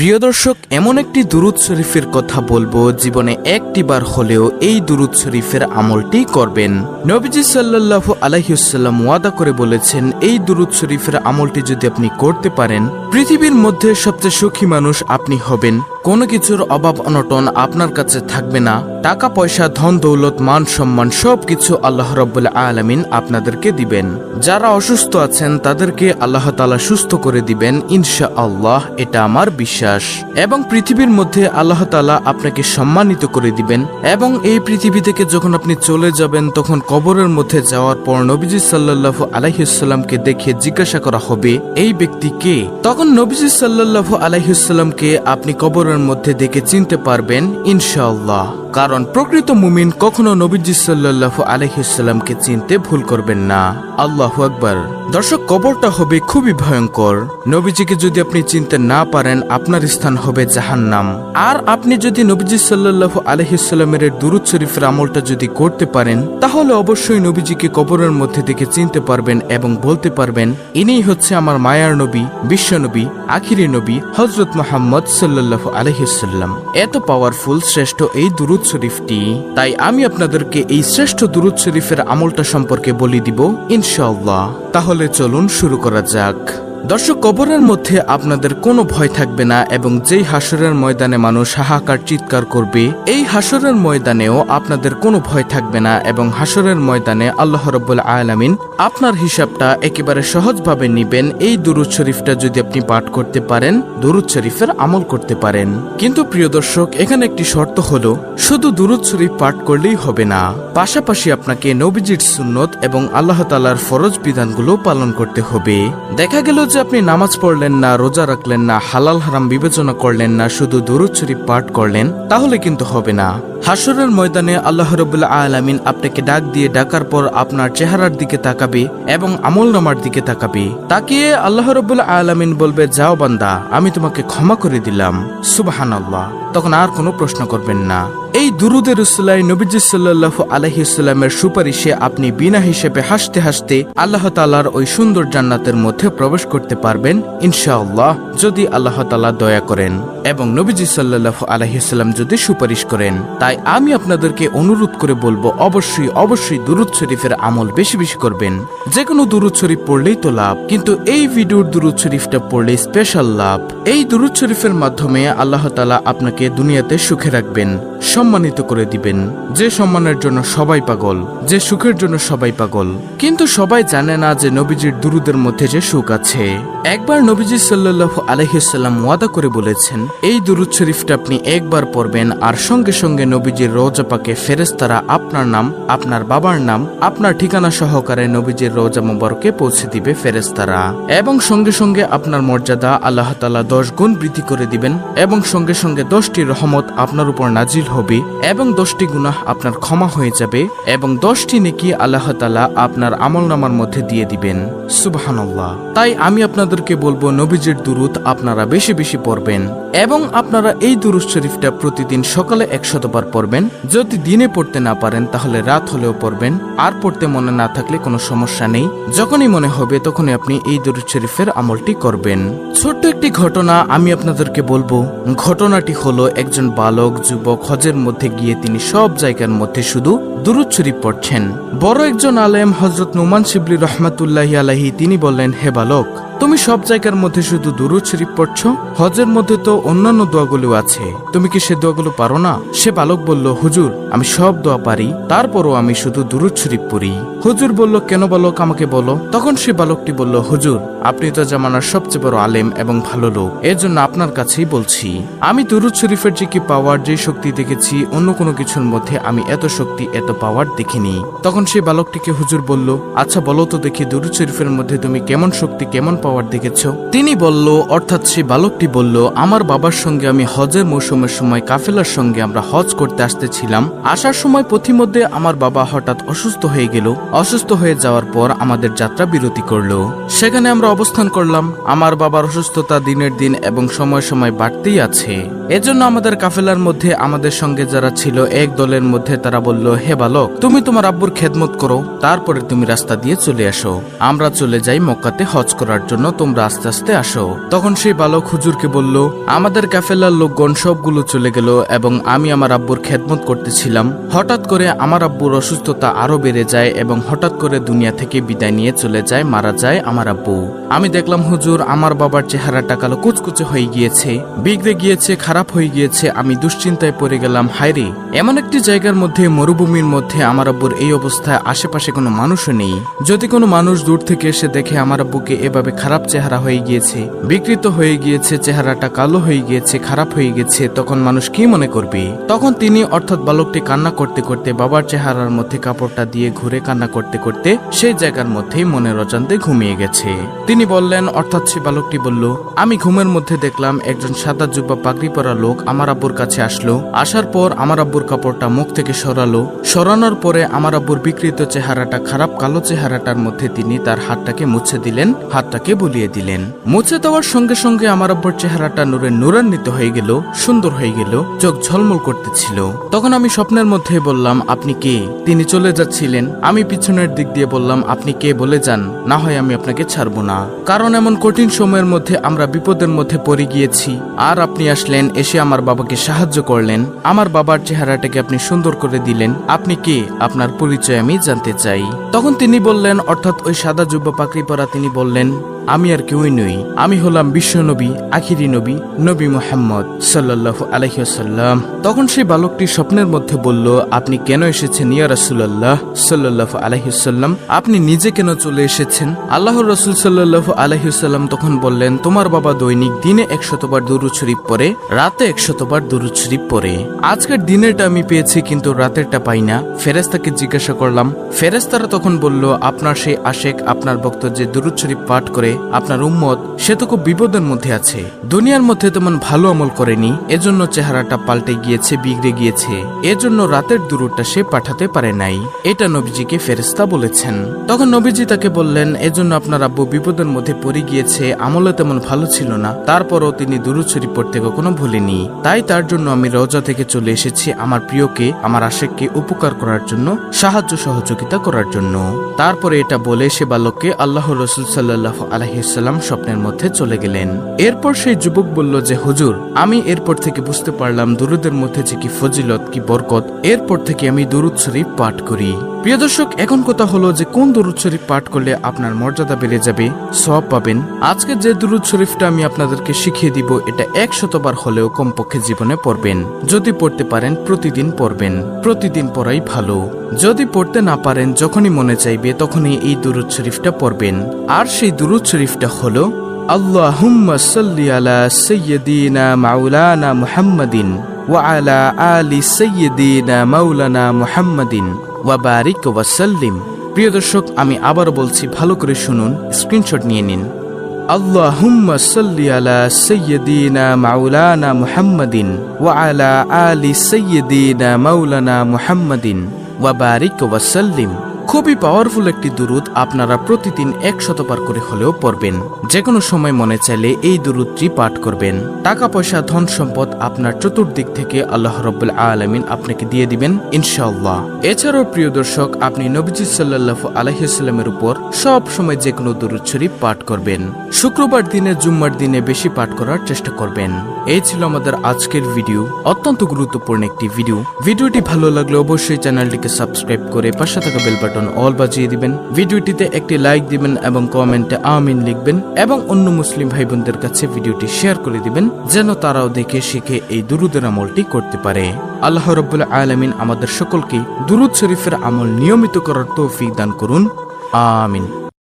প্রিয় দর্শক, এমন একটি দুরুদ শরীফের কথা বলব, জীবনে একটি বার হলেও এই দুরুদ শরীফের আমলটি করবেন। নবীজি সাল্লাল্লাহু আলাইহিসাল্লাম ওয়াদা করে বলেছেন, এই দুরুদ শরীফের আমলটি যদি আপনি করতে পারেন, পৃথিবীর মধ্যে সবচেয়ে সুখী মানুষ আপনি হবেন। কোনো কিছুর অভাব অনটন আপনার কাছে থাকবে না। টাকা, পয়সা, ধন, দৌলত, মান সম্মান সবকিছু আল্লাহ রব্বুল আলামিন আপনাদেরকে দিবেন। যারা অসুস্থ আছেন, তাদেরকে আল্লাহ তালা সুস্থ করে দিবেন ইনশা আল্লাহ এটা আমার বিশ্বাস। এবং পৃথিবীর মধ্যে আল্লাহ তাআলা আপনাকে সম্মানিত করে দিবেন। এবং এই পৃথিবী থেকে যখন আপনি চলে যাবেন, তখন কবরের মধ্যে যাওয়ার পর নবীজি সাল্লাল্লাহু আলাইহিসাল্লামকে দেখে জিজ্ঞাসা করা হবে, এই ব্যক্তি কে? তখন নবীজি সাল্লাল্লাহু আলাইহিসাল্লামকে আপনি কবরের মধ্যে দেখে চিনতে পারবেন ইনশাআল্লাহ। কারণ প্রকৃত মুমিন কখনো নবীজি সাল্লাল্লাহু আলাইহিসাল্লামকে চিনতে ভুল করবেন না। আল্লাহু আকবার। দর্শক, কবরটা হবে খুবই ভয়ঙ্কর। নবীজিকে যদি আপনি চিনতে না পারেন, আপনার স্থান হবে জাহান্নাম। আর আপনি যদি নবীজি সাল্লাল্লাহু আলাইহিসাল্লামের দুরুদ শরীফের আমলটা যদি করতে পারেন, তাহলে অবশ্যই নবীজিকে কবরের মধ্যে থেকে চিনতে পারবেন এবং বলতে পারবেন, ইনিই হচ্ছে আমার মায়ার নবী, বিশ্ব নবী, আখিরি নবী হজরত মোহাম্মদ সাল্লাল্লাহু আলাইহিসাল্লাম এত পাওয়ারফুল শ্রেষ্ঠ এই দুরুদ শরীফটি তাই আমি আপনাদেরকে এই শ্রেষ্ঠ দুরুদ শরীফের আমলটা সম্পর্কে বলি দিব, ইনশাআল্লাহ। তাহলে চলুন শুরু করা যাক। দর্শক, কবরের মধ্যে আপনাদের কোনো ভয় থাকবে না এবং যেই হাসরের ময়দানে মানুষ হাহাকার, চিৎকার করবে, এই হাসরের ময়দানেও আপনাদের কোনো ভয় থাকবে না এবং হাসরের ময়দানে আল্লাহ রব্বুল আলামিন আপনার হিসাবটা একেবারে সহজভাবে নিবেন। এই দুরুদ শরীফটা যদি আপনি পাঠ করতে পারেন, দুরুদ শরীফের আমল করতে পারেন। কিন্তু প্রিয় দর্শক, এখানে একটি শর্ত হলো, শুধু দুরুদ শরীফ পাঠ করলেই হবে না। পাশাপাশি আপনাকে নবীজির সুন্নত এবং আল্লাহ তালার ফরজ বিধানগুলো পালন করতে হবে। দেখা গেল যে আপনি নামাজ পড়লেন না, রোজা রাখলেন না, হালাল হারাম বিবেচনা করলেন না, শুধু দুরুদ পাঠ করলেন, তাহলে কিন্তু হবে না। হাসরের ময়দানে আল্লাহ রবুল্লা আলামিন আপনাকে ডাক দিয়ে ডাকার পর আপনার চেহারার দিকে তাকাবে এবং আমল নামার দিকে তাকাবে। তাকিয়ে আল্লাহ রবুল্লা আলামিন বলবে, যাও বান্দা, আমি তোমাকে ক্ষমা করে দিলাম। সুবাহান আল্লাহ তখন আর কোনো প্রশ্ন করবেন না। এই দুরুদের উসলাই নবীজি সাল্লাহ আলাইহিসাল্লামের সুপারিশে আপনি বিনা হিসেবে হাসতে হাসতে আল্লাহ তালার ওই সুন্দর জান্নাতের মধ্যে প্রবেশ করতে পারবেন, ইনশাআল্লাহ। যদি আল্লাহ তালা দয়া করেন। এবং নবীজি সাল্লাল্লাহু আলাইহিসাল্লাম যদি সুপারিশ করেন, তাই আমি আপনাদেরকে অনুরোধ করে বলব, অবশ্যই অবশ্যই দুরুদ শরীফের আমল বেশি বেশি করবেন। যে কোনো দুরুদ শরীফ পড়লেই তো লাভ, কিন্তু এই ভিডিওর দুরুদ শরীফটা পড়লে স্পেশাল লাভ। এই দুরুদ শরীফের মাধ্যমে আল্লাহ তালা আপনাকে দুনিয়াতে সুখে রাখবেন, সম্মানিত করে দিবেন। যে সম্মানের জন্য সবাই পাগল, যে সুখের জন্য সবাই পাগল। কিন্তু সবাই জানে না যে নবীজির দুরুদের মধ্যে যে সুখ আছে। একবার নবীজি সাল্লাল্লাহু আলহিসাল্লাম ওয়াদা করে বলেছেন এই দুরুদ শরীফটা আপনি একবার পড়বেন আর সঙ্গে সঙ্গে নবীজির রোজা পাকে ফেরেস্তারা আপনার নাম, আপনার বাবার নাম, আপনার ঠিকানা সহকারে নবীজির রোজা মোবারকে পৌঁছে দিবে ফেরেস্তারা এবং সঙ্গে সঙ্গে আপনার মর্যাদা আল্লাহ তালা দশ গুণ বৃদ্ধি করে দিবেন এবং সঙ্গে সঙ্গে দশটি রহমত আপনার উপর নাজিল হবে এবং দশটি গুনাহ আপনার ক্ষমা হয়ে যাবে এবং দশটি নেকি আল্লাহ তালা আপনার আমল নামার মধ্যে দিয়ে দিবেন। সুবাহান্লাহ তাই আমি আপনাদেরকে বলব, নবীজির দুরুদ আপনারা বেশি বেশি পড়বেন। এবং আপনারা এই দুরুদ শরীফটা প্রতিদিন সকালে একশতবার পড়বেন। যদি দিনে পড়তে না পারেন, তাহলে রাত হলেও পড়বেন। আর পড়তে মনে না থাকলে কোনো সমস্যা নেই। যখনই মনে হবে, তখনই আপনি এই দুরুদ শরীফের আমলটি করবেন। ছোট্ট একটি ঘটনা আমি আপনাদেরকে বলব। ঘটনাটি হলো একজন বালক, যুবক, হজের মধ্যে গিয়ে তিনি সব জায়গার মধ্যে শুধু দুরুদ শরীফ পড়ছেন। বড় একজন আলেম হজরত নুমান শিবলি রহমাতুল্লাহি আলাহি তিনি বললেন, হে বালক, তুমি সব জায়গার মধ্যে শুধু দুরুদ শরীফ পড়ছো? হজের মধ্যে তো অন্যান্য দোয়াগুলো আছে। তুমি কি সে দোয়াগুলো পারো না? সে বালক বলল, হুজুর, আমি সব দোয়া পারি, তারপরও আমি শুধু দুরুদ শরীফ পড়ি। হুজুর বলল, কেন বালক, আমাকে বলো? তখন সে বালকটি বলল, হুজুর, আপনি তো জামানার সবচেয়ে বড় আলেম এবং ভালো লোক এর জন্য আপনার কাছেই বলছি। আমি দুরুদ শরীফের যে কি পাওয়ার, যে শক্তি দেখেছি, অন্য কোনো কিছুর মধ্যে আমি এত শক্তি, এত পাওয়ার দেখিনি। তখন সে বালকটিকে হুজুর বলল আচ্ছা বলো তো দেখি দুরুদ শরীফের মধ্যে তুমি কেমন শক্তি, কেমন পাওয়ার দেখেছ? তিনি বলল, অর্থাৎ সে বালকটি বলল, আমার বাবার সঙ্গে আমি হজের মৌসুমের সময় কাফেলার সঙ্গে আমরা হজ করতে আসতেছিলাম। আসার সময় পথিমধ্যে আমার বাবা হঠাৎ অসুস্থ হয়ে গেল। অসুস্থ হয়ে যাওয়ার পর আমাদের যাত্রা বিরতি করল। সেখানে আমরা অবস্থান করলাম। আমার বাবার অসুস্থতা দিনের দিন এবং সময় সময় বাড়তেই আছে। এজন্য আমাদের কাফেলার মধ্যে আমাদের সঙ্গে যারা ছিল, এক দলের মধ্যে তারা বলল, হে বালক, তুমি তোমার আব্বুর খেদমত করো, তারপরে তুমি রাস্তা দিয়ে চলে আসো। আমরা চলে যাই মক্কাতে হজ করার জন্য, তোমরা আস্তে আস্তে আসো। তখন সেই বালক হুজুরকে বলল, আমাদের কাফেলার লোকগণ সবগুলো চলে গেল এবং আমি আমার আব্বুর খেদমত করতেছিলাম। হঠাৎ করে আমার আব্বুর অসুস্থতা আরও বেড়ে যায় এবং হঠাৎ করে দুনিয়া থেকে বিদায় নিয়ে চলে যায়, মারা যায় আমার আব্বু। আমি দেখলাম হুজুর, আমার বাবার চেহারাটা কালো কুচকুচে হয়ে গিয়েছে, বিগড়ে গিয়েছে, খারাপ হয়ে গিয়েছে, আমি দুশ্চিন্তায় পড়ে গেলাম। হায়রে এমন একটি জায়গার মধ্যে, মরুভূমির মধ্যে আমার আব্বুর এই অবস্থায় আশেপাশে কোনো মানুষও নেই। যদি কোনো মানুষ দূর থেকে এসে দেখে আমার আব্বুকে এভাবে খারাপ চেহারা হয়ে গিয়েছে, বিকৃত হয়ে গিয়েছে, চেহারাটা কালো হয়ে গিয়েছে, খারাপ হয়ে গেছে তখন মানুষ কি মনে করবে? তখন তিনি, অর্থাৎ বালকটি কান্না করতে করতে বাবার চেহারার মধ্যে কাপড়টা দিয়ে ঘুরে কান্না করতে করতে সেই জায়গার মধ্যেই মনের অজান্তে ঘুমিয়ে গেছে। তিনি বললেন, অর্থাৎ সে বালকটি বলল, আমি ঘুমের মধ্যে দেখলাম একজন সাদা জুব্বা পাগড়ি পরা লোক আমার আব্বুর কাছে আসলো। আসার পর আমার আব্বুর কাপড়টা মুখ থেকে সরালো। সরানোর পরে আমার আব্বুর বিকৃত চেহারাটা খারাপ কালো চেহারাটার মধ্যে তিনি তার হাতটাকে মুছে দিলেন, হাতটাকে বুলিয়ে দিলেন। মুছে দেওয়ার সঙ্গে সঙ্গে আমার আব্বুর চেহারাটা নূরে নূরান্বিত হয়ে গেল, সুন্দর হয়ে গেল, চোখ ঝলমল করতেছিল। তখন আমি স্বপ্নের মধ্যে বললাম, আপনি কে? তিনি চলে যাচ্ছিলেন। আমি পিছনের দিক দিয়ে বললাম, আপনি কে বলে যান, না হয় আমি আপনাকে ছাড়বো না। কারণ এমন কঠিন সময়ের মধ্যে আমরা বিপদের মধ্যে পড়ে গিয়েছি। আর আপনি আসলেন এসে আমার বাবাকে সাহায্য করলেন। আমার বাবার চেহারাটাকে আপনি সুন্দর করে দিলেন। আপনি কে? আপনার পরিচয় আমি জানতে চাই। তখন তিনি বললেন, অর্থাৎ ওই সাদা যুব পাকড়ি পরা তিনি বললেন আমি আর কেউই নই। আমি হলাম বিশ্ব নবী, আখিরি নবী নবী মোহাম্মদ সাল্লাহ আলহিসাল্লাম তখন সেই বালকটি স্বপ্নের মধ্যে বলল, আপনি কেন এসেছেন ইয়া রাসুল্লাহ সাল্লাহ আলহিসাল্লাম আপনি নিজে কেন চলে এসেছেন? আল্লাহ রসুল সাল্লাহ আলহিসাল্লাম তখন বললেন, তোমার বাবা দৈনিক দিনে একশতবার দুরুদ শরীফ পরে রাতে একশতবার দুরুদ শরীফ পরে আজকের দিনেরটা আমি পেয়েছি কিন্তু রাতেরটা পাই না। ফেরেস্তাকে জিজ্ঞাসা করলাম। ফেরেস্তারা তখন বলল, আপনার সেই আশেক, আপনার ভক্ত যে দুরুদ শরীফ পাঠ করে আপনার উম্মত, সে তো খুব বিপদের মধ্যে আছে। দুনিয়ার মধ্যে তেমন ভালো আমল করেনি, এজন্য চেহারাটা পাল্টে গিয়েছে, বিগড়ে গিয়েছে। এজন্য রাতের দুরুদটা সে পাঠাতে পারে নাই। এটা নবীজিকে ফেরেস্তা বলেছেন। তখন নবীজি তাকে বললেন, এজন্য আপনার আব্বু বিপদের মধ্যে পড়ে গিয়েছে আমলে তেমন ভালো ছিল না। তারপরও তিনি দুরুদ শরীফ পড়তে কখনো ভুলেনি তাই তার জন্য আমি রওজা থেকে চলে এসেছি আমার প্রিয়কে, আমার আশেককে উপকার করার জন্য, সাহায্য সহযোগিতা করার জন্য। তারপরে এটা বলে সে বালককে আল্লাহ রসুল সাল্লাহ আলহিসাল্লাম স্বপ্নের মধ্যে চলে গেলেন। এরপর সেই যুবক বলল যে, হুজুর, আমি এরপর থেকে বুঝতে পারলাম দুরুদের মধ্যে যে কি ফজিলত, কি বরকত। এরপর থেকে আমি দুরুদ শরীফ পাঠ করি। প্রিয় দর্শক, এখন কথা হলো যে কোন দুরুদ শরীফ পাঠ করলে আপনার মর্যাদা বেড়ে যাবে? সব পাবেন। আজকে যে দুরুদ শরীফটা আমি আপনাদেরকে শিখিয়ে দিব, এটা এক শতবার হলেও কমপক্ষে জীবনে পড়বেন। যদি পড়তে পারেন, প্রতিদিন পড়বেন। প্রতিদিন পড়াই ভালো। যদি পড়তে না পারেন, যখনই মনে চাইবে, তখনই এই দুরুদ শরীফটা পড়বেন। আর সেই দুরুদ শরীফটা হলো, আল্লাহুম্মা সাল্লি আলা সাইয়্যিদিনা মাওলানা মুহাম্মাদিন ওয়া আলা আলি সাইয়্যিদিনা মাওলানা মুহাম্মাদিন। ওয়া ওয়াসাল্লিম ওয়া প্রিয় দর্শক, আমি আবার বলছি, ভালো করে শুনুন, স্ক্রিনশট নিয়ে নিন। সাল্লি আলা সাইয়্যিদিনা মাওলানা মুহাম্মাদিন ওয়া আলা আলি সাইয়্যিদিনা মাওলানা মুহাম্মাদিন। ওয়া বারিক ওয়া সাল্লিম। খুবই পাওয়ারফুল একটি দুরুদ আপনারা প্রতিদিন এক শতবার করে হলেও পড়বেন। যে কোনো সময় মনে চাইলে এই দুরুদটি পাঠ করবেন। টাকা পয়সা, ধন সম্পদ আপনার চতুর্দিক থেকে আল্লাহ রব্বুল আলমিন আপনাকে দিয়ে দিবেন, ইনশাআল্লাহ। এছাড়াও প্রিয় দর্শক, আপনি নবীজি সাল্লাহ আলহিসাল্লামের উপর সব সময় যে কোনো দুরুদ শরীফ পাঠ করবেন। শুক্রবার দিনে, জুম্মার দিনে বেশি পাঠ করার চেষ্টা করবেন। এই ছিল আমাদের আজকের ভিডিও, অত্যন্ত গুরুত্বপূর্ণ একটি ভিডিও। ভিডিওটি ভালো লাগলে অবশ্যই চ্যানেলটিকে সাবস্ক্রাইব করে পাশে থাকা বেল বাটন অল বাজিয়ে দিবেন। ভিডিওটিতে একটি লাইক দিবেন এবং কমেন্টে আমিন লিখবেন এবং অন্য মুসলিম ভাই বোনদের কাছে ভিডিওটি শেয়ার করে দিবেন, যেন তারাও দেখে, শিখে এই দুরুদের আমলটি করতে পারে। আল্লাহ রব্বুল আলমিন আমাদের সকলকে দুরুদ শরীফের আমল নিয়মিত করার তৌফিক দান করুন। আমিন।